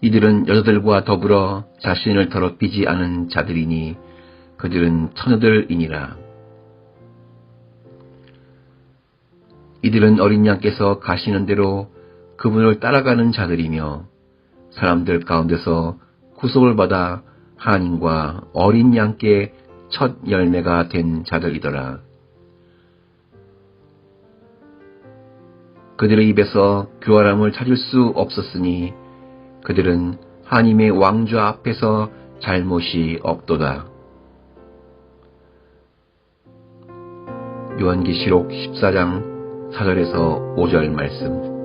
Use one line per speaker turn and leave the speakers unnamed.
이들은 여자들과 더불어 자신을 더럽히지 않은 자들이니 그들은 처녀들이니라. 이들은 어린 양께서 가시는 대로 그분을 따라가는 자들이며 사람들 가운데서 구속을 받아 하나님과 어린 양께 첫 열매가 된 자들이더라. 그들의 입에서 교활함을 찾을 수 없었으니 그들은 하나님의 왕좌 앞에서 잘못이 없도다. 요한계시록 14장 4절에서 5절 말씀